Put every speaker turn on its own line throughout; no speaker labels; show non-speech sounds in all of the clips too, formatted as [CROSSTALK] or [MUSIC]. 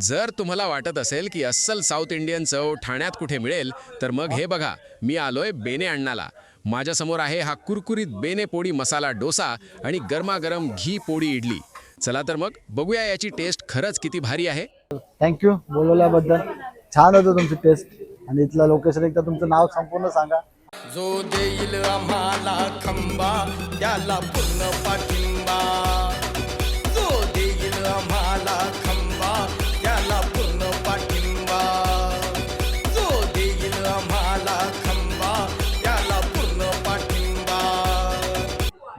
जर तुम्हाला वाटत असेल की अस्सल साऊथ इंडियन चव ठाण्यात कुठे मिळेल तर मग हे बघा मी आलोय बेने अण्णाला माझ्यासमोर आहे हा कुरकुरीत बेने पोळी मसाला डोसा आणि गरमागरम घी पोळी इडली. चला तर मग बघूया याची टेस्ट खरंच किती भारी आहे.
थँक्यू बोलवल्याबद्दल. छान होतं तुमची टेस्ट. आणि इथलं लोकेशन एकदा तुमचं नाव संपूर्ण सांगा.
जो देईल आम्हाला खंबा त्याला पूर्ण पाठिंबा.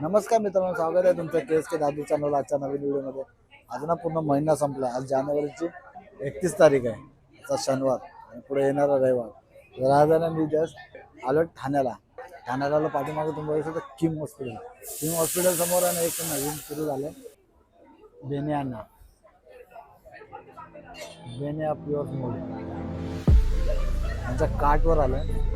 नमस्कार मित्रांनो स्वागत आहे तुमचं केस के दादू चॅनल आजच्या नवीन व्हिडिओमध्ये. आज ना पूर्ण महिना संपला. आज जानेवारीची एकतीस तारीख आहे. आता शनिवार आणि पुढे येणारा रविवार. तर आज ना मी जस्ट आलो ठाण्याला. ठाण्याला आलो पाठीमागे तुम्ही बघू शकता किम हॉस्पिटल किम हॉस्पिटल समोर आहे ना एक नवीन सुरू झालं बेनियाना बेनिया प्युअर मोड त्यांच्या काटवर आलं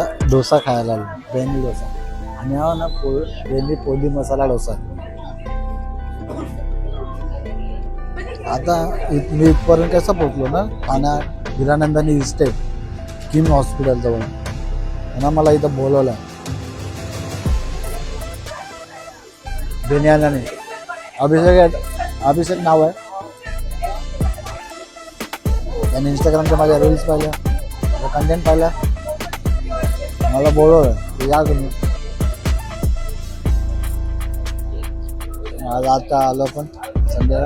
डोसा खायला आलो बेनी डोसा. आणि हा ना पो बेनी पोली मसाला डोसा. आता इत- मी इथपर्यंत कसं पोचलो ना Thana Hiranandani estate KIM hospital जवळ. त्यांना मला इथं बोलवलं. बेनियानाने अभिषेक अभिषेक नाव आहे. त्याने इंस्टाग्रामच्या माझ्या रील्स पाहिल्या कंटेंट पाहिल्या. मला बोलवलं या तुम्ही. आज आता आलो पण संडे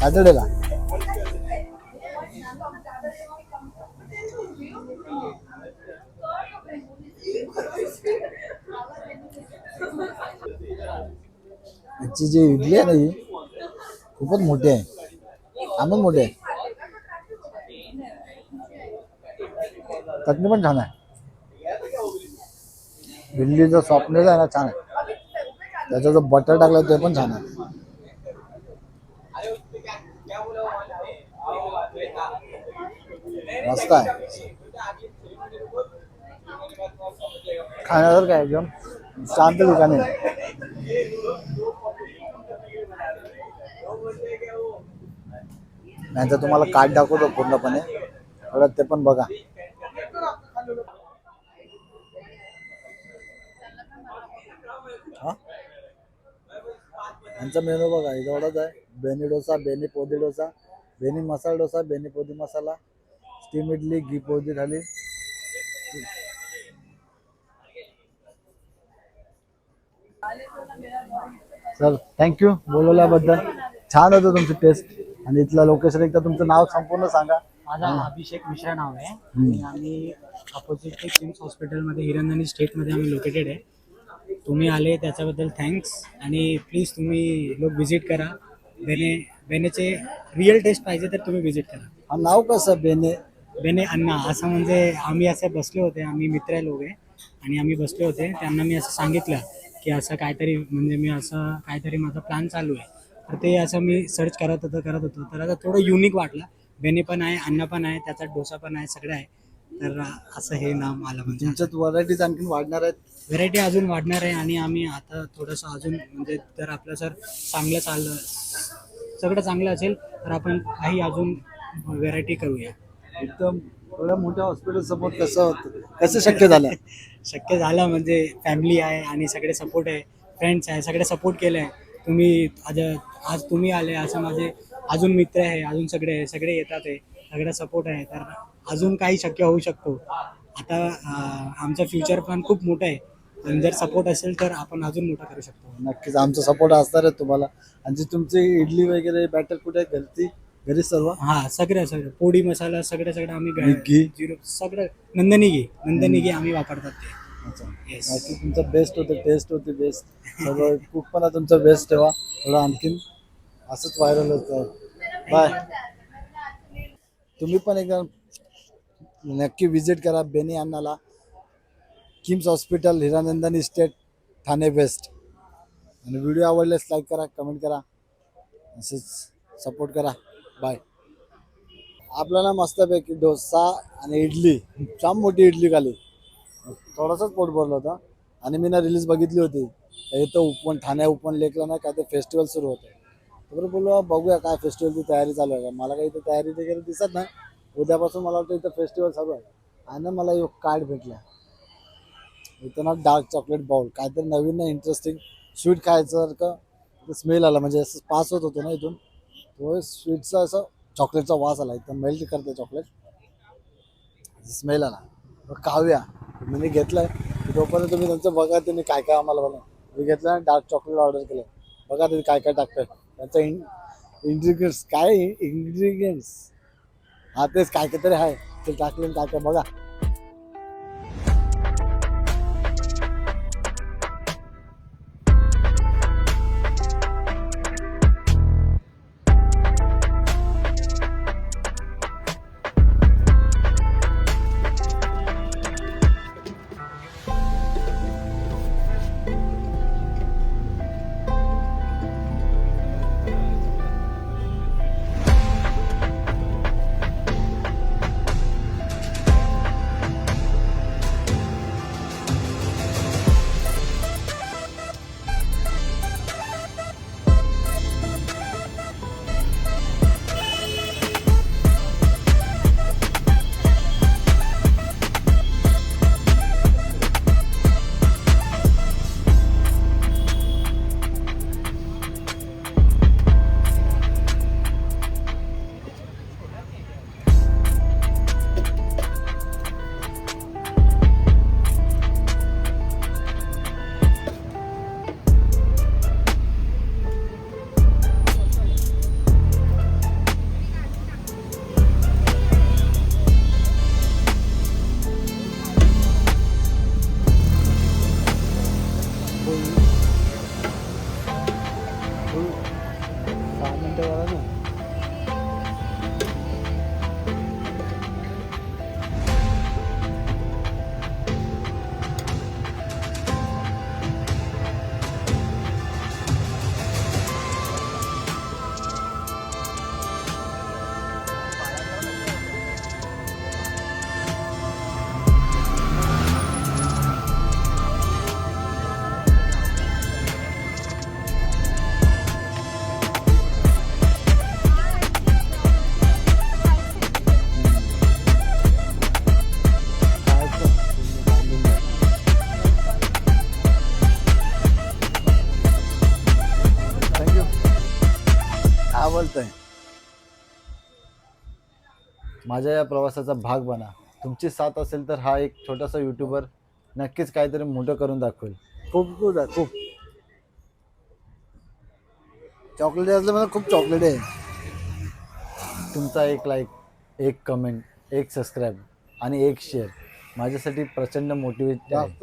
सॅटर्डेला याची जी इडली आहे ना ही खूपच मोठी आहे. आम्ही मोठी आहे. चटणी पण छान आहे. भिंडीचं सॉफ्टनेस आहे ना छान आहे. त्याचा जो बटर टाकला ते पण छान आहे. मस्त आहे. खाण्यासारखं आहे एकदम शांत ठिकाणी. आहे. नाही तर तुम्हाला कार्ड दाखवतो पूर्णपणे. थोडं ते पण बघा. यांचा मेनू बघा एवढाच आहे Benne dosa Benne podi dosa Benne masala dosa Benne podi masala steam idli ghee podi thali. Sir thank you बोलवल्याबद्दल. छान होतं तुमची टेस्ट आणि इथलं लोकेशन एकदा तुमचं नाव संपूर्ण सांगा.
माझं अभिषेक मिश्रा नाव आहे. आणि आम्ही अपोजिट किम्स हॉस्पिटलमध्ये हिरंदनी स्टेटमध्ये आम्ही लोकेटेड आहे. तुम्ही आले त्याच्याबद्दल थँक्स आणि प्लीज तुम्ही लोक व्हिजिट करा. बेने बेनेचे रिअल टेस्ट पाहिजे तर तुम्ही व्हिजिट करा.
हा नाव कसं? बेने?
बेने अण्णा. असं म्हणजे आम्ही असे बसले होते. आम्ही मित्र लोक आहे आणि आम्ही बसले होते. त्यांना मी असं सांगितलं की असं काहीतरी म्हणजे मी असं काहीतरी माझा प्लॅन चालू आहे. तर ते असं मी सर्च करत होतो करत होतो. तर आता थोडं युनिक वाटलं. बेने पण आहे अण्णा पण आहे त्याचा डोसा पण आहे सगळं आहे. तर असं हे नाव मला म्हणजे
तुमच्यात व्हरायटीज आणखीन वाढणार आहेत?
व्हरायटी अजून वाढणार आहे आणि आम्ही आता थोडंसं अजून म्हणजे जर आपलं सर चांगलं चाललं सगळं चांगलं असेल तर आपण काही अजून व्हरायटी करूया.
एकदम एवढ्या मोठ्या हॉस्पिटल समोर कसं होतं? कसं शक्य झालं? [LAUGHS]
शक्य झालं म्हणजे फॅमिली आहे आणि सगळे सपोर्ट आहे फ्रेंड्स आहे सगळे सपोर्ट केलं आहे तुम्ही आज आज तुम्ही आले असं माझे अजून मित्र आहे अजून सगळे आहे सगळे येतात आहे सगळं सपोर्ट आहे. तर अजून काही शक्य होऊ शकतो. आता आमचं फ्युचर पण खूप मोठं आहे. आणि जर सपोर्ट असेल तर आपण अजून मोठं करू शकतो.
नक्कीच आमचा सपोर्ट असणार आहे तुम्हाला. आणि जी तुमची इडली वगैरे बॅटर कुठे घरची घरी सर्व?
हा सगळं सगळं. पोडी मसाला सगळं सगळं आम्ही
घी?
झिरो सगळं. नंदनी घी नंदनी घी आम्ही वापरतात ते.
तुमचं बेस्ट होतं टेस्ट होती बेस्ट सर्व कुक पण तुमचं बेस्ट ठेवा. थोडं आणखीन असंच व्हायरल होतं. बाय तुम्ही पण एकदा नक्की विजिट करा Benne अण्णाला. KIMS hospital Hiranandani estate Thane west. आणि व्हिडिओ आवडल्यास लाईक करा कमेंट करा. असेच सपोर्ट करा. बाय आपल्याला मस्तपैकी डोसा आणि इडली छान मोठी इडली खाली. थोडासाच पोट भरलं होतं. आणि मी ना रिलीज बघितली होती. इथं उपवन ठाणे उपवन लेकला ना काय ते फेस्टिवल सुरू होतं. बरोबर बोललो बघूया काय फेस्टिवलची तयारी चालू आहे. का मला काही इथं तयारी वगैरे दिसत नाही. उद्यापासून मला वाटतं इथं फेस्टिवल चालू आहे. आणि मला एक कार्ड भेटला. इथं ना डार्क चॉकलेट बाउल काहीतरी नवीन ना इंटरेस्टिंग स्वीट खायचं का? स्मेल आला. म्हणजे असं पास होत होतो ना इथून. तो स्वीटचा असं चॉकलेटचा वास आला. इथं मेल्ट करते चॉकलेट स्मेल आला. काव्या मी घेतलंय. तोपर्यंत तुम्ही त्यांचं बघा त्यांनी काय काय आम्हाला बनव मी घेतलं डार्क चॉकलेट ऑर्डर केलं. बघा त्यांनी काय काय टाकतंय. त्यांचं इन इंग्रिडियंट्स काय इंग्रिडियंट्स हा तेच काय काय तरी आहे. ते टाकले काय काय बघा. काय बोलतोय माझ्या या प्रवासाचा भाग बना. तुमची साथ असेल तर हा एक छोटासा युट्यूबर नक्कीच काहीतरी मोठं करून दाखवेल. खूप खूप आहे, खूप. चॉकलेट असलं मला खूप चॉकलेट आहे. तुमचा एक लाईक एक कमेंट एक सबस्क्राईब आणि एक शेअर माझ्यासाठी प्रचंड मोटिवेट आहे.